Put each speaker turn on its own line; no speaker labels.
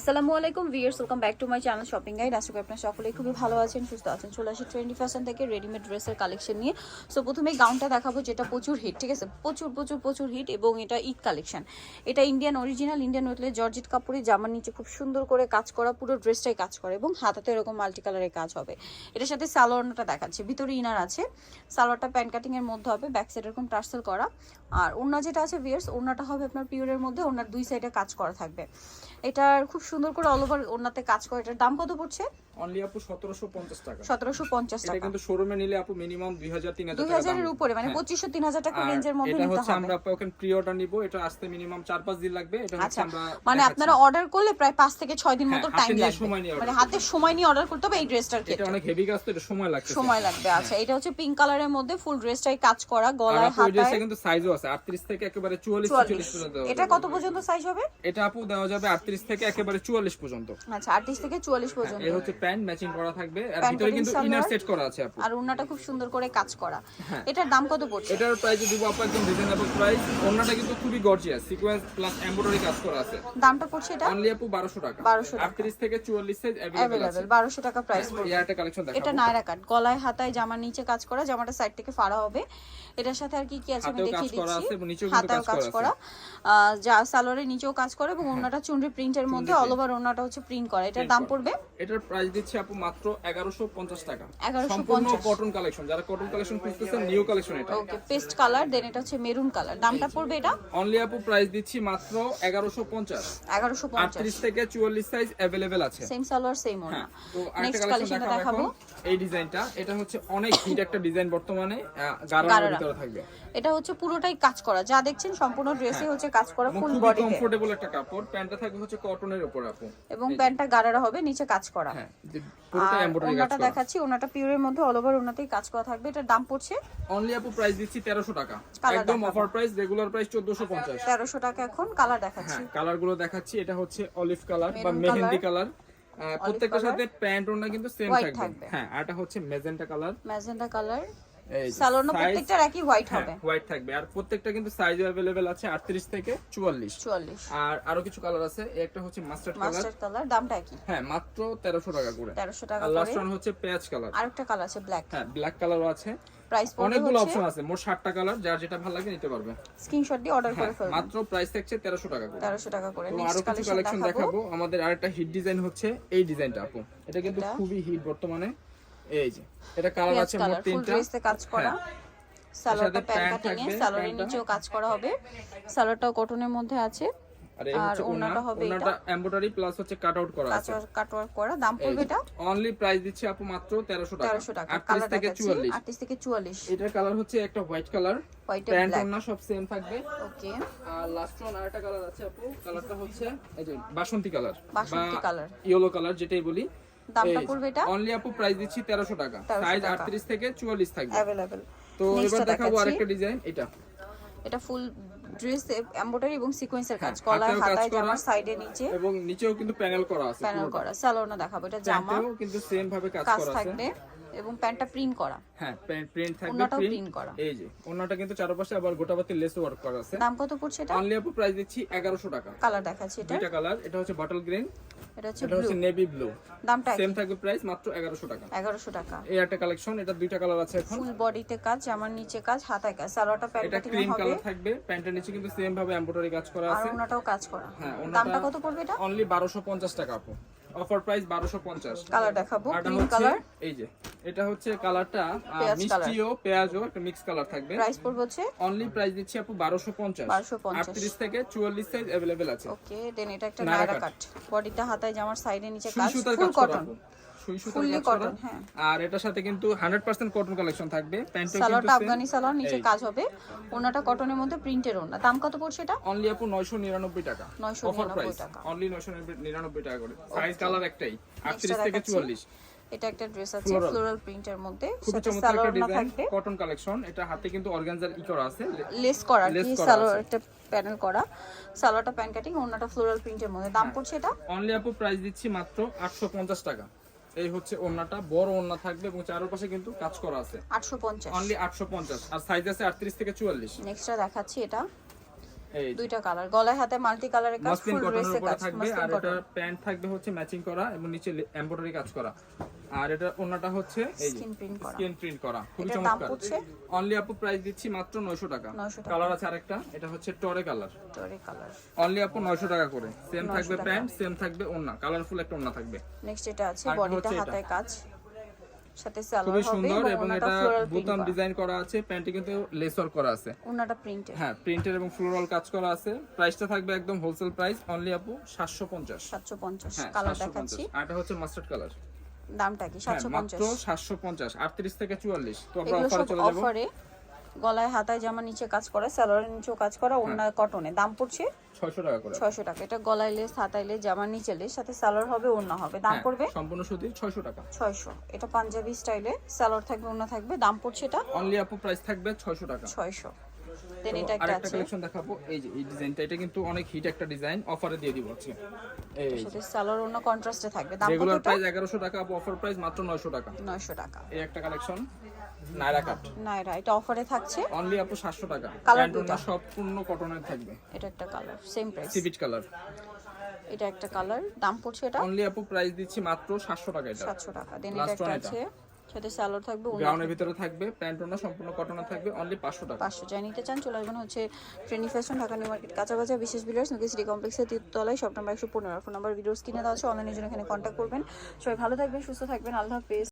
আসসালামু আলাইকুম viewers welcome back to my channel shopping guide আশা করি আপনারা সকলেই খুবই ভালো আছেন, সুস্থ আছেন। চলে আসি ট্রেন্ডি ফ্যাশন থেকে রেডিমেড ড্রেসের কালেকশন নিয়ে। সো প্রথমেই গাউনটা দেখাবো, যেটা প্রচুর হিট ঠিক আছে? প্রচুর প্রচুর প্রচুর হিট এবং এটা ঈদ কালেকশন এটা ইন্ডিয়ান অরিজিনাল ইন্ডিয়ান ওয়েটলে জর্জিট কাপড়ে, জামার নিচে খুব সুন্দর করে কাজ করা, পুরো ড্রেসটাই কাজ করে এবং হাতাতে এরকম মাল্টি কালারের কাজ হবে। এটার সাথে সালোয়ারটা দেখাচ্ছে, ভিতরে ইনার আছে। সালোয়ারটা প্যান্ট কাটিং এর মধ্যে হবে ব্যাক সাইড এরকম টার্সেল করা। আর ওড়না যেটা আছে ভিয়ার্স ওড়নাটা হবে আপনার পিওরের মধ্যে, ওড়নার দুই সাইডে কাজ করা থাকবে। এটার খুব সুন্দর করে অল ওভার ওনাতে কাজ করে। এটার দাম কত পড়ছে?
অনলি আপু 1750 টাকা।
সতেরোশো পঞ্চাশ
এটা কিন্তু শোরুমে নিলে আপু মিনিমাম 2000 3000 টাকা দাম
হাজারের উপরে মানে
হ্যাঁ।
পঁচিশশো তিন হাজার টাকা রেঞ্জের মধ্যে
এটা হচ্ছে আমরা ওখানে প্রি অর্ডার নিব এটা আসতে মিনিমাম 4 5 দিন লাগবে এটা হচ্ছে
আচ্ছা
আমরা
মানে আপনারা অর্ডার করলে প্রায় পাঁচ থেকে ছয় দিন
হ্যাঁ,
মতো টাইম লাগবে।
নিয়ে order
মানে হাতে সময় নিয়ে অর্ডার করতে হবে এই ড্রেসটার
এটা অনেক হেভি কাজ তো এটা সময় লাগছে
সময় লাগবে আচ্ছা এটা হচ্ছে পিঙ্ক কালারের মধ্যে ফুল ড্রেসটাই কাজ করা গলায়
আপু এই ড্রেসে কিন্তু সাইজও আছে 38 থেকে একেবারে 44
চুয়াল্লিশ।
পর্যন্ত
এটা কত পর্যন্ত সাইজ হবে?
এটা আপু দেওয়া যাবে 38 থেকে একেবারে 44 পর্যন্ত।
আচ্ছা আটত্রিশ থেকে চুয়াল্লিশ পর্যন্ত।
এর হচ্ছে প্যান্ট ম্যাচিং করা থাকবে আর
Pant
ভিতরে
cutting
কিন্তু
সালোয়ার।
ইনার সেট করা আছে আপু
আর ওড়নাটা খুব সুন্দর করে কাজ করা
হ্যাঁ।
এটার দাম কত পড়ছে
এটার প্রাইস দিব আপু একদম রিজনেবল প্রাইস ওন্নাটা কিন্তু খুবই গর্জিয়াস সিকোয়েন্স প্লাস এমব্রয়ডারি কাজ করা আছে
দামটা পড়ছে এটা
অনলি আপু 1200 টাকা
1200 টাকা।
38 থেকে 44 সাইজ अवेलेबल আছে
অ্যাভেলেবেল বারোশো টাকা প্রাইস পড়বে
এই একটা কালেকশন
এটা
দেখাবো
নায়রা কাট গলায় হাতায় জামার নিচে কাজ করা জামাটা সাইড থেকে ফাড়া হবে এটার সাথে আর কি কি আছে আমি
হাতেও কাজ
দেখিয়ে
করা
দিচ্ছি
আছে এবং নিচেও কিন্তু
হাতায়
কাজ
কাজ
করা
করা আহ, যা সালোয়ারের নিচেও কাজ করে এবং ওড়নাটা চুনরি প্রিন্টের মধ্যে অল ওভার ওড়নাটা হচ্ছে প্রিন্ট করা এটার দাম পড়বে
এটার প্রাইস দিচ্ছি আপু মাত্র 1150 টাকা
1150
সম্পূর্ণ কটন কালেকশন যারা কটন কালেকশন খুঁজতেছেন নিউ কালেকশন এটা
ওকে পেস্ট কালার দেন এটা হচ্ছে মেরুন কালার দামটা পড়বে এটা
অনলি আপু প্রাইস দিচ্ছি মাত্র 1150
এগারোশো পঞ্চাশ
38 থেকে 44 সাইজ अवेलेबल আছে
সেম সালোয়ার সেম ওড়না
হ্যাঁ, তো আরেকটা
নেক্সট
কালেকশন
কালেকশনটা
দেখাবো
দেখাবো
এখন। এই ডিজাইনটা এটা হচ্ছে অনেক হিট একটা ডিজাইন বর্তমানে গারার
গারারা।
ভিতরে থাকবে
এটা হচ্ছে পুরোটাই কাজ করা যা দেখছেন সম্পূর্ণ ড্রেসে হচ্ছে কাজ করা ফুল বডিতে
কমফোর্টেবল একটা কাপড়। প্যান্টটা থাকবে হচ্ছে কটনের উপর আপু।
এবং প্যান্টটা গারারা হবে নিচে কাজ করা।
হ্যাঁ পুরোটা এমব্রয়ডারি কাজ
ওনাটা
করা।
দেখাচ্ছি ওনাটা পিওরের মধ্যে অল ওভার ওনাতেই কাজ করা থাকবে। এটার দাম পড়ছে?
অনলি আপু প্রাইস দিচ্ছি 1300 টাকা। একদম অফার প্রাইস রেগুলার প্রাইস 1450
তেরোশো টাকা এখন কালার দেখাচ্ছি।
হ্যাঁ কালারগুলো দেখাচ্ছি। এটা হচ্ছে অলিভ কালার বা মেহেন্দি কালার প্রত্যেকটার সাথে প্যান্ট ওনা কিন্তু সেম থাকবে। হ্যাঁ আর এটা হচ্ছে magenta
colour magenta
colour
সালোনা প্রত্যেকটার একই হোয়াইট হবে
হোয়াইট থাকবে আর প্রত্যেকটা কিন্তু সাইজ अवेलेबल আছে 38 থেকে 44
চুয়াল্লিশ
আর আরো কিছু কালার আছে এই একটা হচ্ছে মাস্টার্ড কালার
মাস্টার্ড কালার দামটা একই
হ্যাঁ মাত্র 1300 টাকা করে
তেরোশো টাকা
আর লাস্ট
করে
ওয়ান হচ্ছে পেঁয়াজ কালার
আরেকটা কালার আছে ব্ল্যাক
হ্যাঁ ব্ল্যাক কালারও আছে
প্রাইস পড়বে
অনেকগুলো
হচ্ছে
অপশন আছে মোট 60টা কালার যার যেটা ভালো লাগে নিতে পারবে
স্ক্রিনশট দিয়ে অর্ডার করে
হ্যাঁ,
ফেলবেন
মাত্র প্রাইস থাকছে 1300 টাকা করে
তেরোশো টাকা করে
তো
নেক্সট
আরো কিছু
কালেকশন
কালেকশন
দেখাবো
দেখাবো আমাদের আরেকটা হিট ডিজাইন হচ্ছে এই ডিজাইনটা আপু এটা কিন্তু
এটা?
খুবই হিট বর্তমানে এই যে এটা কালার আছে মোট তিনটা।
ড্রেসে কাজ করা। সালোয়ারটা প্যান্ট কাটিং এ সালোয়ারের নিচেও কাজ করা হবে। সালোয়ারটাও কটনের মধ্যে আছে।
আর এই
আর
হচ্ছে ওনা।
ওড়নাটা হবে
ওনাটা এমব্রয়ডারি প্লাস হচ্ছে কাট করা আছে।
কাটওয়ার কাটওয়ার করা। দাম পড়বে এটা?
অনলি প্রাইস দিচ্ছি আপু মাত্র 1300 টাকা।
কালার
থেকে 44
থেকে চুয়াল্লিশ।
এটার কালার হচ্ছে একটা হোয়াইট কালার
হোয়াইট
প্যান্ট ওনা সব সেম থাকবে।
ওকে
আর লাস্ট ওয়ান আরেকটা কালার আছে আপু। কালারটা হচ্ছে এই যে বাসন্তী কালার
বাসন্তী কালার
ইয়েলো কালার যেটাই বলি।
দামটা পড়বে এটা?
অনলি আপু প্রাইস দিচ্ছি 1300 টাকা। সাইজ 38 থেকে 44 থাকবে।
अवेलेबल
তো এবার দেখাবো আরেকটা ডিজাইন এটা।
এটা ফুল ড্রেস এমব্রয়ডারি এবং সিকোয়েন্সের কাজ।
কলার
হাতায়। জামার সাইডে নিচে।
এবং নিচেও কিন্তু প্যানেল করা আছে
প্যানেল করা। সালোনা দেখাবো এটা জামা।
কিন্তু সেম ভাবে কাজ করা আছে।
থাকবে। এবং প্যান্টটা প্রিন্ট করা।
হ্যাঁ প্রিন্ট থাকবে
ওড়নাটাও
প্রিন্ট
করা।
এই যে ওন্নাটা কিন্তু চারপাশে আবার গোটাবাতি লেস ওয়ার্ক করা আছে।
দাম কত পড়ছে এটা?
অনলি আপু প্রাইস দিচ্ছি 1100 টাকা।
কালার দেখাচ্ছি এটা।
দুইটা কালার এটা হচ্ছে বটল গ্রিন
এটা হচ্ছে
এটা হচ্ছে নেভি ব্লু
দামটা
সেম থাকবে প্রাইস মাত্র 1100 টাকা।
এগারোশো টাকা।
এই একটা কালেকশন এটা দুইটা কালার আছে এখন।
ফুল বডিতে কাজ জামার নিচে কাজ হাতায় কাজ সালোয়ারটা প্যান্ট
এটা ক্রিম কালার থাকবে প্যান্টের নিচে কিন্তু সেম ভাবে এমব্রয়ডারি কাজ করা আছে
আর
আছে।
ওনাটাও কাজ করা।
হ্যাঁ
দামটা কত পড়বে এটা?
অনলি 1250 টাকা আপু। অফার প্রাইস 1250
কালার দেখাবো
আরটা
গ্রিন
হচ্ছে
কালার
এই যে এটা হচ্ছে কালারটা
পেঁয়াজ
মিষ্টিও পেঁয়াজও একটা মিক্স কালার থাকবে
প্রাইস পড়বে হচ্ছে
অনলি প্রাইস দিচ্ছি আপু 1250
1250
38 থেকে 44 সাইজ अवेलेबल আছে
ওকে দেন এটা একটা
নায়রা
নায়রা কাট বডিটা হাতায় জামার সাইডে নিচে
সুই
কাজ
সুতার
ফুল
কাজ করা
কটন হ্যাঁ।
আর এটার সাথে কিন্তু 100% কটন কালেকশন থাকবে। প্যান্টও কিন্তু
সালোয়ারটা আফগানি সালোয়ার নিচে কাজ হবে। ওনাটা কটনের মধ্যে প্রিন্টের ওনা দাম কত পড়ছে এটা?
অনলি আপু 999 টাকা।
999 টাকা।
অনলি 999 টাকা করে। সাইজ কালার একটাই। 38 থেকে 44
এটা একটা ড্রেস আছে ফ্লোরাল প্রিন্টের মধ্যে।
খুবই চমৎকার ডিজাইন কটন কালেকশন এটা হাতে কিন্তু অর্গানজার ই করা আছে
লেস করা কি সালোয়ার একটা প্যানেল করা। সালোয়ারটা প্যান কাটিং ওনাটা ফ্লোরাল প্রিন্টের মধ্যে। দাম পড়ছে এটা?
অনলি আপু প্রাইস দিচ্ছি মাত্র 850 টাকা। এই হচ্ছে ওন্নাটা বড় ওন্না থাকবে এবং চারপাশে কিন্তু কাজ করা আছে।
আটশো পঞ্চাশ।
অনলি 850 আর সাইজ আছে 38 থেকে 44
নেক্সটটা দেখাচ্ছি এটা।
এই
দুইটা কালার গলায় হাতে মাল্টি কালারের কাজ ফুল
রেসে
কাজ
থাকবে আর এটা প্যান্ট থাকবে হচ্ছে ম্যাচিং করা এবং নিচে এমব্রয়ডারি কাজ করা। আর এটা ওন্নাটা হচ্ছে স্ক্রিন প্রিন্ট করা। খুবই চমৎকার। অনলি আপু প্রাইস দিচ্ছি মাত্র 900 টাকা। কালার আছে আরেকটা এটা হচ্ছে টরে কালার
টরে কালার
অনলি আপু 900 টাকা করে। সেম থাকবে প্যান্ট সেম থাকবে ওন্না কালারফুল একটা ওন্না থাকবে।
নেক্সট এটা আছে বডিটা হাতায় কাজ। সাথে সালোয়ার
খুবই
হবে
সুন্দর
এবং
এটা বোতাম ডিজাইন করা আছে প্যান্টে কিন্তু লেসর করা আছে।
ওনাটা প্রিন্টেড
হ্যাঁ এবং ফ্লোরাল কাজ করা আছে। প্রাইসটা থাকবে একদম হোলসেল প্রাইস অনলি আপু 750
750
হ্যাঁ
কালার দেখাচ্ছি।
আর এটা হচ্ছে মাস্টার্ড কালার
দামটা কি?
হ্যাঁ মাত্র
750
750 38 থেকে 44 তো আমরা অফারে চলে যাব।
অফারে গলায় হাতায় জামা নিচে কাজ করা সালোয়ারের নিচেও কাজ করা
হ্যাঁ।
ওনার কটনে দাম পড়ছে?
600 টাকা করে।
ছয়শো টাকা। এটা গলায় লেস হাতায় লেস জামার নিচে লেস সাথে সালোয়ার হবে ওড়না হবে। দাম
হ্যাঁ,
পড়বে?
সম্পূর্ণ সুতি 600 টাকা।
ছয়শো। এটা পাঞ্জাবি স্টাইলে সালোয়ার থাকবে ওড়না থাকবে দাম পড়ছে এটা?
অনলি আপু প্রাইস থাকবে 600 টাকা।
ছয়শো। দেন এটা একটা আছে।
কালেকশন দেখাবো। এই যে এই ডিজাইনটা এটা কিন্তু অনেক হিট একটা ডিজাইন অফারে দিয়ে দিব হচ্ছে এই
সাথে সালোয়ার ওড়না কন্ট্রাস্টে থাকবে। দাম
রেগুলার প্রাইস 1100 টাকা অফার প্রাইস মাত্র 900 টাকা।
টাকা।
এই একটা কালেকশন নাইরা কাট
নাইরা এটা অফারে থাকছে?
অনলি আপু 700 টাকা। প্যান্ট সম্পূর্ণ কটনের থাকবে।
এটা একটা কালার সেম প্রাইস
সিভিট কালার
এটা একটা কালার দাম পড়ছে এটা?
অনলি আপু প্রাইস দিচ্ছি মাত্র 700 টাকা এটা।
সাতশো টাকা। দেন এটা একটা আছে। সাথে সালোয়ার থাকবে
ভিতরে থাকবে সম্পূর্ণ থাকবে অনলি 500 টাকা।
পাঁচশো যাই নিতে চান চলে আসবেন হচ্ছে trendy fashion Dhaka New Market কাঁচাবাজার বিশেষ বিলার্স নুকি সিটি কমপ্লেক্সের তলায় সব নাম্বার একশো পনেরো। ফোন নাম্বার ভিডিওস কিনে দেওয়া আছে অনলাইনের জন্য এখানে কন্ট্যাক্ট করবেন। সবাই ভালো থাকবেন সুস্থ থাকবেন আল্লাহ হাফেজ।